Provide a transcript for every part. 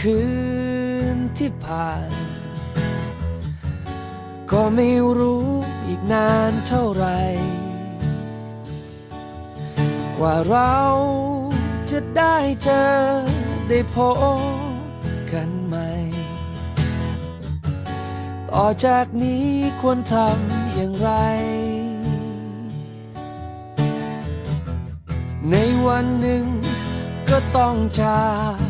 คืนที่ผ่าน ก็ไม่รู้อีกนานเท่าไร กว่าเราจะได้เจอได้พบกันใหม่ ต่อจากนี้ควรทำอย่างไร ในวันหนึ่งก็ต้องจาก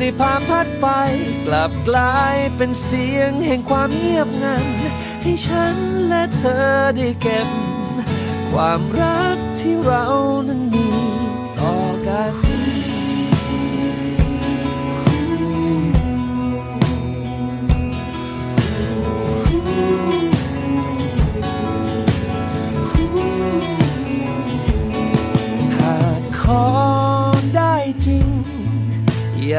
ที่พาพัดไป กลับกลายเป็นเสียงแห่งความเงียบงัน ให้ฉันและเธอได้เก็บ ความรักที่เรานั้นมีต่อกัน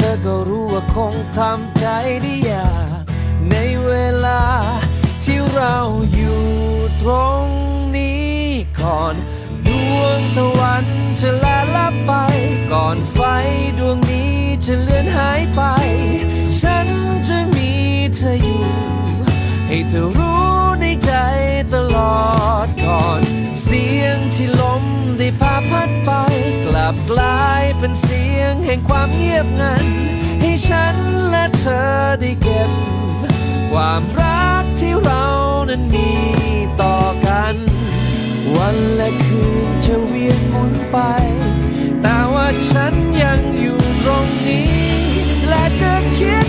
เธอก็รู้ว่าคงทำใจได้ยากในเวลาที่เราอยู่ตรงนี้ก่อน ดวงตะวันจะลาลับไป ก่อนไฟดวงนี้จะเลือนหายไป ฉันจะมีเธออยู่ ให้เธอรู้ในใจตลอดก่อน เสียงแห่งความเงียบงัน ให้ฉันและเธอได้เก็บ ความรักที่เรานั้นมีต่อกัน วันและคืนจะเวียนหมุนไป แต่ว่าฉันยังอยู่ตรงนี้ และจะคิด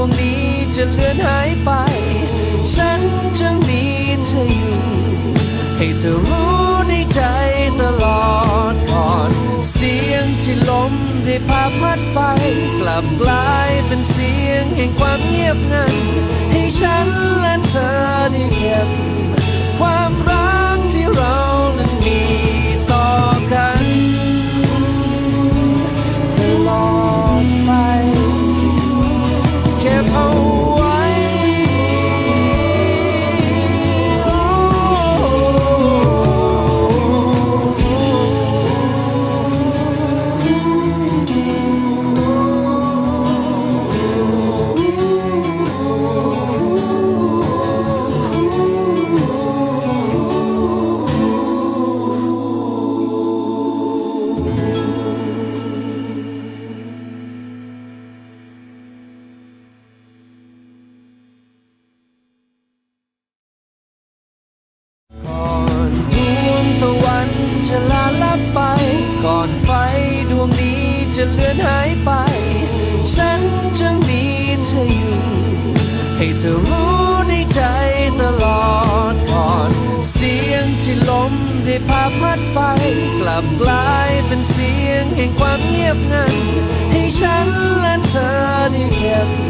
วงนี้จะเลือนหายไป ฉันจะมีเธออยู่ ให้เธอรู้ในใจตลอดก่อน เสียงที่ลมได้พาพัดไป กลับกลายเป็นเสียงแห่งความเงียบงัน ให้ฉันและเธอได้เก็บ เธอรู้ในใจตลอดก่อน เสียงที่ลมได้พาพัดไป กลับกลายเป็นเสียงแห่งความเงียบงัน ให้ฉันและเธอได้เก็บ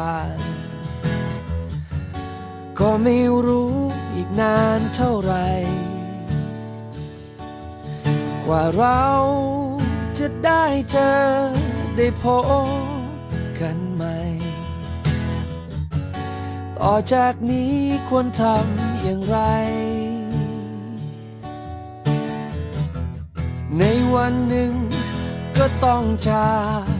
ผ่าน ก็ไม่รู้อีกนานเท่าไหรกว่าเราจะได้เจอได้พบกันใหม่ ต่อจากนี้ควรทำอย่างไร ในวันหนึ่งก็ต้องจาก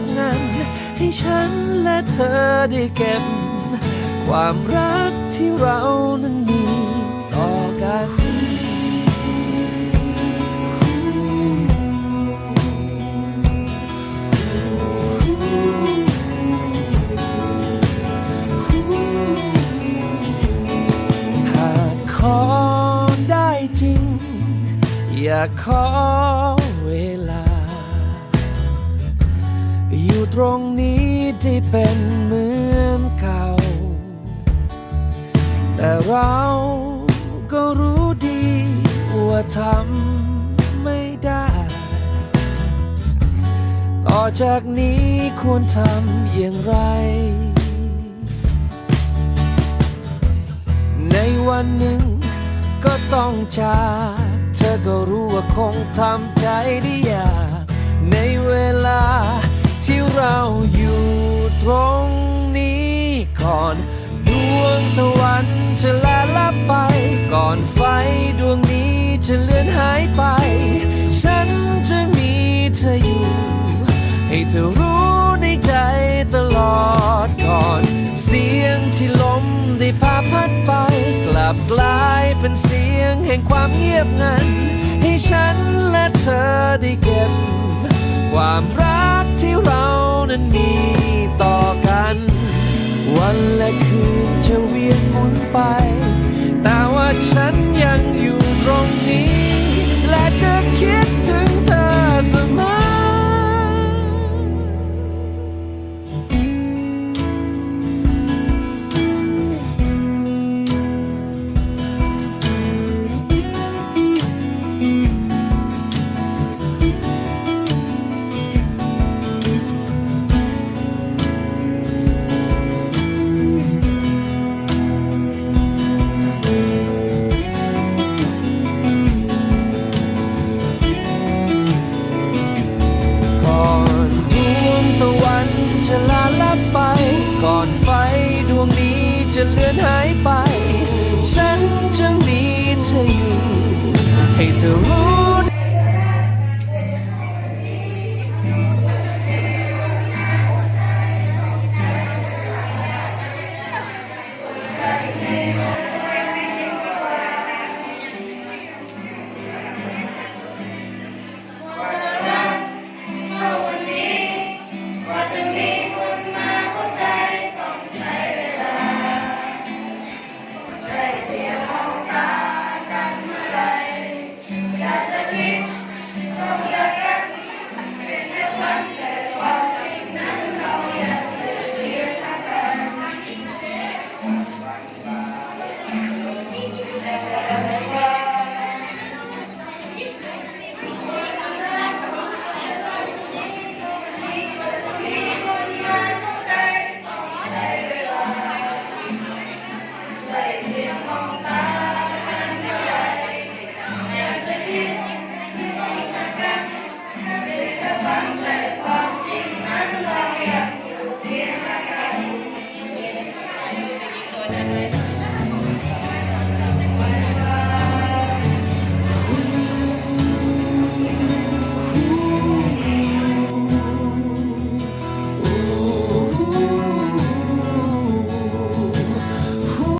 บันให้ฉันและเธอได้เก็บ ความรักที่เรานั้นมีต่อกันหากขอได้จริง อยากขอ ตรงนี้ที่เป็นเหมือนเก่า แต่เราก็รู้ดีว่าทำไม่ได้ ต่อจากนี้ควรทำอย่างไร ในวันหนึ่งก็ต้องจากเธอก็รู้ว่าคงทำใจได้ยากในเวลา ที่เราอยู่ตรงนี้ก่อน ดวงตะวันจะลาลับไป ก่อนไฟดวงนี้จะเลือนหายไป ฉันจะมีเธออยู่ ให้เธอรู้ในใจตลอดก่อน เสียงที่ลมได้พาพัดไป กลับกลายเป็นเสียงแห่งความเงียบงัน ให้ฉันและเธอได้เก็บ ความรักที่เรานั้นมีต่อกัน วันและคืนจะเวียนหมุนไป แต่ว่าฉันยังอยู่ตรงนี้ และจะคิด จะเลือนหายไป ฉันจะมีเธออยู่ ให้เธอรู้